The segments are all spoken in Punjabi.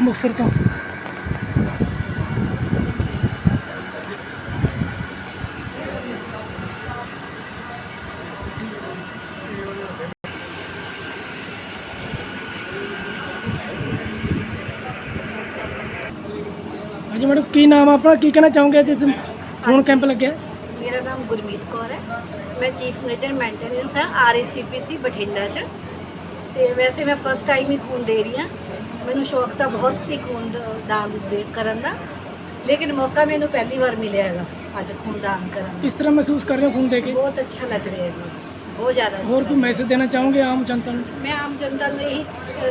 ਮੁਕਤਸਰ ਤੋਂ। ਹਾਂਜੀ ਮੈਡਮ ਕੀ ਨਾਮ ਆ ਆਪਣਾ? ਕੀ ਕਹਿਣਾ ਚਾਹੋਗੇ ਅੱਜ ਇੱਥੇ? ਖੂਨ ਕੈਂਪ ਲੱਗਿਆ? ਮੇਰਾ ਨਾਮ ਗੁਰਮੀਤ ਕੌਰ ਹੈ। ਮੈਂ ਚੀਫ ਮੈਨੇਜਰ ਮੇਨਟੇਨੈਂਸ ਹਾਂ ਆਰਏਸੀਪੀਸੀ ਬਠਿੰਡਾ 'ਚ। ਤੇ ਵੈਸੇ ਮੈਂ ਫਸਟ ਟਾਈਮ ਹੀ ਖੂਨ ਦੇ ਰਹੀ ਹਾਂ। ਮੈਨੂੰ ਸ਼ੌਕ ਤਾਂ ਬਹੁਤ ਸੀ ਖੂਨ ਦ- ਦਾਨ ਦੇ ਕਰਨ ਦਾ। ਲੇਕਿਨ ਮੌਕਾ ਮੈਨੂੰ ਪਹਿਲੀ ਵਾਰ ਮਿਲਿਆ ਹੈਗਾ ਅੱਜ ਖੂਨ ਦਾਨ ਕਰਨ ਦਾ। ਕਿਸ ਤਰ੍ਹਾਂ ਮਹਿਸੂਸ ਕਰ ਰਹੇ ਹੋ ਖੂਨ ਦੇ ਕੇ? ਬਹੁਤ ਅੱਛਾ ਲੱਗ ਰਿਹਾ ਹੈ ਜੀ ਬਹੁਤ ਜ਼ਿਆਦਾ ਅੱਛਾ ਹੋਰ ਲੱਗ ਕੋਈ ਰਿਹਾ। ਮੈਸੇਜ ਦੇਣਾ ਚਾਹੋਗੇ ਆਮ ਜਨਤਾ ਨੂੰ? ਮੈਂ ਆਮ ਜਨਤਾ ਨੂੰ ਇਹ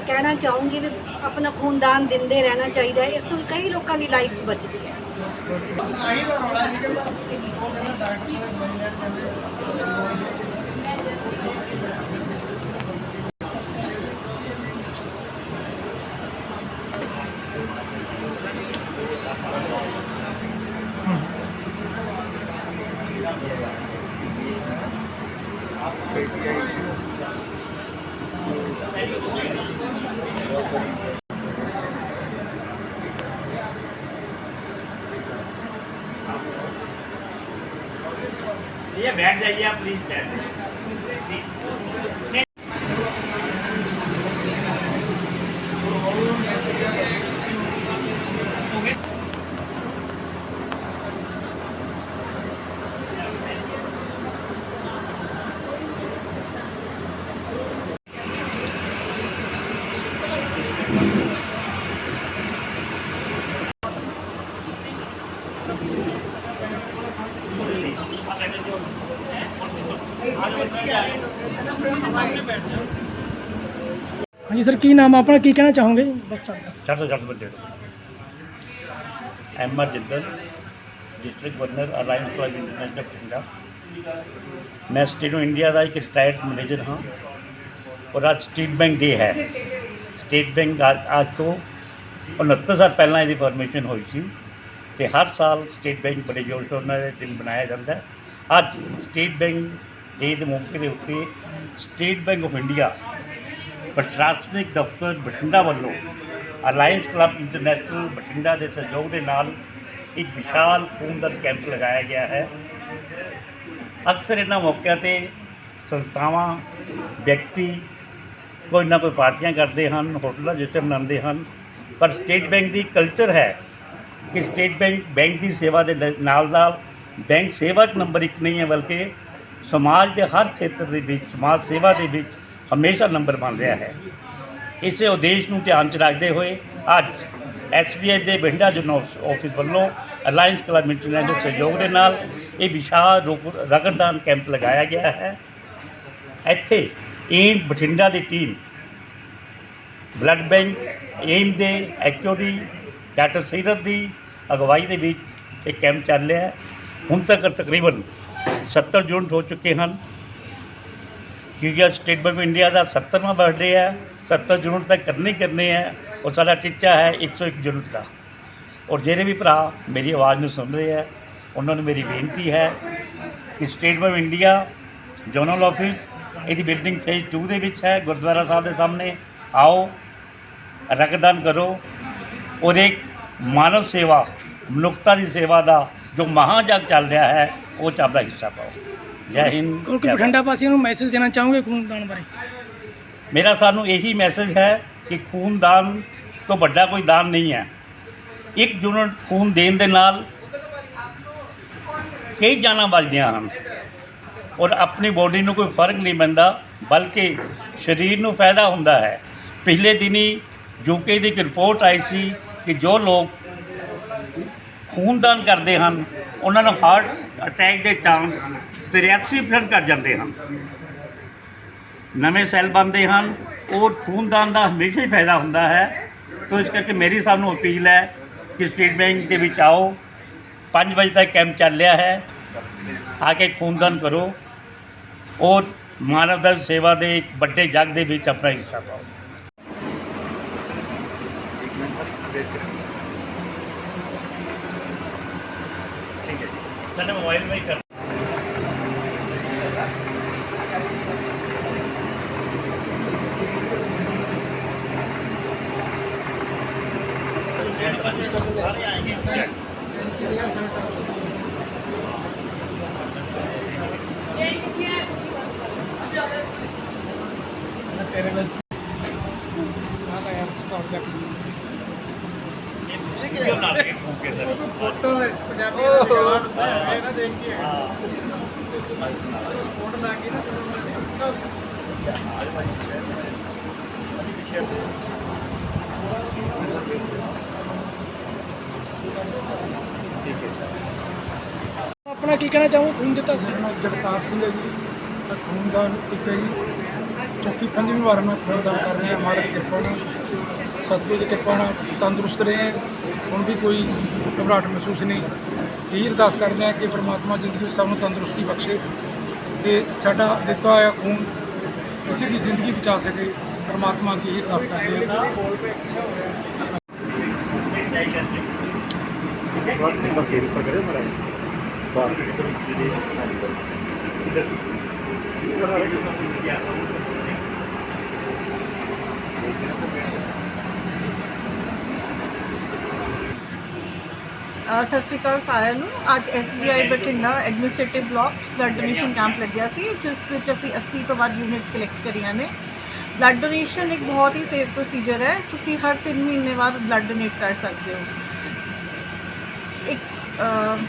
ਕਹਿਣਾ ਚਾਹੂੰਗੀ ਵੀ ਆਪਣਾ ਖੂਨਦਾਨ ਦਿੰਦੇ ਰਹਿਣਾ ਚਾਹੀਦਾ ਹੈ। ਇਸ ਤੋਂ ਕਈ ਲੋਕਾਂ ਦੀ ਲਾਈਫ ਬਚਦੀ ਹੈ। ये बैठ जाइए आप प्लीज बैठ ਹਾਂਜੀ ਸਰ, ਕੀ ਨਾਮ ਆ? ਆਪਣਾ ਕੀ ਕਹਿਣਾ ਚਾਹੋਗੇ? ਬਸ ਸਾਡਾ ਛੱਡ ਦੋ ਛੱਡ ਦੋ ਬੱਚੇ M R Jindal district governor alliance club international Bathinda. ਮੈਂ ਸਟੇਟ ਇੰਡੀਆ ਦਾ ਇੱਕ ਰਿਟਾਇਰਡ ਮੈਨੇਜਰ ਹਾਂ ਔਰ ਅੱਜ ਸਟੇਟ ਬੈਂਕ ਡੇ ਹੈ। ਸਟੇਟ ਬੈਂਕ ਅੱਜ ਤੋਂ 69 ਸਾਲ ਪਹਿਲਾਂ ਇਹਦੀ ਫਾਰਮੇਸ਼ਨ ਹੋਈ ਸੀ ਤੇ ਹਰ ਸਾਲ ਸਟੇਟ ਬੈਂਕ ਬੜੇ ਜੋਰ ਸ਼ੋਰ ਨਾਲ ਇਹ ਦਿਨ ਮਨਾਇਆ ਜਾਂਦਾ ਹੈ। ਅੱਜ ਸਟੇਟ ਬੈਂਕ ਡੇ ਦੇ ਮੌਕੇ ਦੇ ਉੱਤੇ ਸਟੇਟ ਬੈਂਕ ਆਫ ਇੰਡੀਆ ਪ੍ਰਸ਼ਾਸਨਿਕ ਦਫ਼ਤਰ ਬਠਿੰਡਾ ਵੱਲੋਂ ਅਲਾਇੰਸ ਕਲੱਬ ਇੰਟਰਨੈਸ਼ਨਲ ਬਠਿੰਡਾ ਦੇ ਸਹਿਯੋਗ ਦੇ ਨਾਲ ਇੱਕ ਵਿਸ਼ਾਲ ਖੂਨਦਾਨ ਕੈਂਪ ਲਗਾਇਆ ਗਿਆ ਹੈ। ਅਕਸਰ ਇਹਨਾਂ ਮੌਕਿਆਂ ਤੇ ਸੰਸਥਾਵਾਂ, ਵਿਅਕਤੀ ਕੋਈ ਨਾ ਕੋਈ ਪਾਰਟੀਆਂ ਕਰਦੇ ਹਨ, ਹੋਟਲਾਂ ਜਿੱਥੇ ਮਨਾਉਂਦੇ ਹਨ, ਪਰ ਸਟੇਟ ਬੈਂਕ ਦੀ ਕਲਚਰ ਹੈ ਕਿ ਸਟੇਟ ਬੈਂਕ ਬੈਂਕ ਦੀ ਸੇਵਾ ਦੇ ਨ- ਨਾਲ ਨਾਲ ਬੈਂਕ ਸੇਵਾ 'ਚ ਨੰਬਰ ਇੱਕ ਨਹੀਂ ਹੈ, ਬਲਕਿ ਸਮਾਜ ਦੇ ਹਰ ਖੇਤਰ ਦੇ ਵਿੱਚ, ਸਮਾਜ ਸੇਵਾ ਦੇ ਵਿੱਚ ਹਮੇਸ਼ਾ ਨੰਬਰ ਬਣ ਰਿਹਾ ਹੈ। ਇਸੇ ਉਦੇਸ਼ ਨੂੰ ਧਿਆਨ 'ਚ ਰੱਖਦੇ ਹੋਏ ਅੱਜ ਐਸਬੀਆਈ ਦੇ ਬਠਿੰਡਾ ਜਨ ਆਫਿਸ ਵੱਲੋਂ ਅਲਾਇੰਸ ਕਲੱਬ ਇੰਟਰਨੈਸ਼ਨਲ ਸਹਿਯੋਗ ਦੇ ਨਾਲ ਇਹ ਵਿਸ਼ਾਲ ਰੋਗ- ਰਕਤਦਾਨ ਕੈਂਪ ਲਗਾਇਆ ਗਿਆ ਹੈ। ਇੱਥੇ ਏਮ ਬਠਿੰਡਾ ਦੀ ਟੀਮ, ਬਲੱਡ ਬੈਂਕ, ਏਮ ਦੇ ਐਕਚੁਅਲੀ ਡਾਕਟਰ ਸੀਰਤ ਦੀ ਅਗਵਾਈ ਦੇ ਵਿੱਚ ਇਹ ਕੈਂਪ ਚੱਲ ਰਿਹਾ ਹੈ। ਹੁਣ ਤੱਕ ਤਕਰੀਬਨ 70 ਯੂਨਿਟ ਹੋ ਚੁੱਕੇ ਹਨ। ਕਿਉਂਕਿ ਅੱਜ ਸਟੇਟ ਬੈਂਕ ਆਫ ਇੰਡੀਆ ਦਾ 70ਵਾਂ ਬਰਥਡੇ ਹੈ। 70 ਯੂਨਿਟ ਤਾਂ ਕਰਨੇ ਹੀ ਕਰਨੇ ਹੈ। ਔਰ ਸਾਡਾ ਟੀਚਾ ਹੈ 101 ਯੂਨਿਟ ਦਾ। ਔਰ ਜਿਹੜੇ ਵੀ ਭਰਾ ਮੇਰੀ ਆਵਾਜ਼ ਨੂੰ ਸੁਣ ਰਹੇ ਹੈ, ਉਹਨਾਂ ਨੂੰ ਮੇਰੀ ਬੇਨਤੀ ਹੈ ਕਿ state bank of India zonal office, ਇਹਦੀ ਬਿਲਡਿੰਗ ਫੇਜ਼ 2 ਦੇ ਵਿੱਚ ਹੈ। ਗੁਰਦੁਆਰਾ ਸਾਹਿਬ ਦੇ ਸਾਹਮਣੇ ਆਓ, ਰਕਤਦਾਨ ਕਰੋ। ਔਰ ਇੱਕ ਮਾਨਵ ਸੇਵਾ, ਮਨੁੱਖਤਾ ਦੀ ਸੇਵਾ ਦਾ ਜੋ ਮਹਾਜਗ ਚੱਲ ਰਿਹਾ ਹੈ ਉਹ 'ਚ ਆਪਦਾ ਹਿੱਸਾ ਪਾਓ। ਜੈ ਹਿੰਦ ਕੋਈ ਜੈ ਬਠਿੰਡਾ ਵਾਸੀਆਂ ਨੂੰ ਮੈਸੇਜ ਦੇਣਾ ਚਾਹੋਗੇ ਖੂਨ ਦਾਨ ਬਾਰੇ? ਮੇਰਾ ਸਾਨੂੰ ਇਹੀ ਮੈਸੇਜ ਹੈ ਕਿ ਖੂਨਦਾਨ ਤੋਂ ਵੱਡਾ ਕੋਈ ਦਾਨ ਨਹੀਂ ਹੈ। ਇੱਕ ਯੂਨਿਟ ਖੂਨ ਦੇਣ ਦੇ ਨਾਲ ਕਈ ਜਾਨਾਂ ਬਚਦੀਆਂ ਹਨ ਔਰ ਆਪਣੀ ਬੋਡੀ ਨੂੰ ਕੋਈ ਫ਼ਰਕ ਨਹੀਂ ਪੈਂਦਾ ਬਲਕਿ ਸਰੀਰ ਨੂੰ ਫਾਇਦਾ ਹੁੰਦਾ ਹੈ। ਪਿਛਲੇ ਦਿਨੀ ਯੂਕੇ ਦੀ ਇੱਕ ਰਿਪੋਰਟ ਆਈ ਸੀ ਕਿ ਜੋ ਲੋਕ ਖੂਨਦਾਨ ਕਰਦੇ ਹਨ, ਉਹਨਾਂ ਨੂੰ ਹਾਰਟ ਅਟੈਕ ਦੇ ਚਾਂਸ 83% ਕਰ ਜਾਂਦੇ ਹਨ। ਨਵੇਂ ਸੈੱਲ ਬਣਦੇ ਹਨ ਔਰ ਖੂਨਦਾਨ ਦਾ ਹਮੇਸ਼ਾ ਹੀ ਫਾਇਦਾ ਹੁੰਦਾ ਹੈ। ਤੋ ਇਸ ਕਰਕੇ ਮੇਰੀ ਸਭ ਨੂੰ ਅਪੀਲ ਹੈ ਕਿ ਸਟੇਟ ਬੈਂਕ ਦੇ ਵਿੱਚ ਆਓ। 5 ਵਜੇ ਤੱਕ ਕੈਂਪ ਚੱਲ ਰਿਹਾ ਹੈ। ਆ ਕੇ ਖੂਨਦਾਨ ਕਰੋ। ਔਰ ਮਾਨਵ ਦਾ ਸੇਵਾ ਦੇ ਇੱਕ ਵੱਡੇ ਜਗ ਦੇ ਵਿੱਚ ਆਪਣਾ ਹਿੱਸਾ ਪਾਓ ਠੀਕ ਹੈ ਜੀ ਸਾਡੇ ਮੋਬਾਈਲ ਵਿੱਚ ਕਰ ਇਹਦੇ ਵਿੱਚ ਆ ਤਾਂ ਯਾਰ ਸਟਾਪ ਦਾ ਫੋਟੋ ਇਸ ਪੰਜਾਬੀ ਦਾ ਯਾਰ ਇਹ ਨਾ ਦੇਖ ਕੇ ਫੋਟੋ ਲਾ ਕੇ ਨਾ ਆਪਣਾ ਕੀ ਕਹਿਣਾ ਚਾਹੋਗੇ? ਖੂਨ ਦਿੱਤਾ ਸੀ। ਮੈਂ ਜਗਤਾਰ ਸਿੰਘ ਹੈ ਜੀ। ਮੈਂ ਖੂਨਦਾਨ ਇੱਕ ਹੈ ਜੀ। ਚੌਥੀ ਪੰਜਵੀਂ ਵਾਰ ਮੈਂ ਖੂਨਦਾਨ ਕਰ ਰਿਹਾ ਮਾਲਕ ਦੀ ਕਿਰਪਾ ਨਾਲ। ਸਤਿਗੁਰੂ ਦੀ ਕਿਰਪਾ ਨਾਲ ਤੰਦਰੁਸਤ ਰਹੇ। ਹੁਣ ਵੀ ਕੋਈ ਘਬਰਾਹਟ ਮਹਿਸੂਸ ਨਹੀਂ। ਇਹ ਅਰਦਾਸ ਕਰਦੇ ਹਾਂ ਕਿ ਪ੍ਰਮਾਤਮਾ ਜ਼ਿੰਦਗੀ ਵਿੱਚ ਸਭ ਨੂੰ ਤੰਦਰੁਸਤੀ ਬਖਸ਼ੇ ਤੇ ਸਾਡਾ ਦਿੱਤਾ ਹੋਇਆ ਖੂਨ ਕਿਸੇ ਦੀ ਜ਼ਿੰਦਗੀ ਬਚਾ ਸਕੇ। ਪ੍ਰਮਾਤਮਾ ਅੱਗੇ ਇਹ ਅਰਦਾਸ ਕਰਦੇ ਹਾਂ। ਸਤਿ ਸ਼੍ਰੀ ਅਕਾਲ ਸਾਰਿਆਂ ਨੂੰ। ਅੱਜ SBI Bathinda administrative block blood donation camp ਲੱਗਿਆ ਸੀ, ਜਿਸ ਵਿੱਚ ਅਸੀਂ 80 ਤੋਂ ਵੱਧ ਯੂਨਿਟ ਕਲੈਕਟ ਕਰੀਆਂ ਨੇ। ਬਲੱਡ ਡੋਨੇਸ਼ਨ ਇੱਕ ਬਹੁਤ ਹੀ ਸੇਫ ਪ੍ਰੋਸੀਜਰ ਹੈ। ਤੁਸੀਂ ਹਰ 3 ਮਹੀਨੇ ਬਾਅਦ ਬਲੱਡ ਡੋਨੇਟ ਕਰ ਸਕਦੇ ਹੋ। ਇੱਕ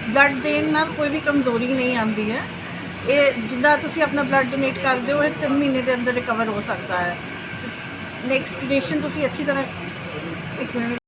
ਬਲੱਡ ਦੇਣ ਨਾਲ ਕੋਈ ਵੀ ਕਮਜ਼ੋਰੀ ਨਹੀਂ ਆਉਂਦੀ ਹੈ। ਇਹ ਜਿੱਦਾਂ ਤੁਸੀਂ ਆਪਣਾ ਬਲੱਡ ਡੋਨੇਟ ਕਰਦੇ ਹੋ, ਇਹ 3 ਮਹੀਨੇ ਦੇ ਅੰਦਰ ਰਿਕਵਰ ਹੋ ਸਕਦਾ ਹੈ। ਨੈਕਸਟ ਡੋਨੇਸ਼ਨ ਤੁਸੀਂ ਅੱਛੀ ਤਰ੍ਹਾਂ ਇੱਕ ਮਿੰਟ।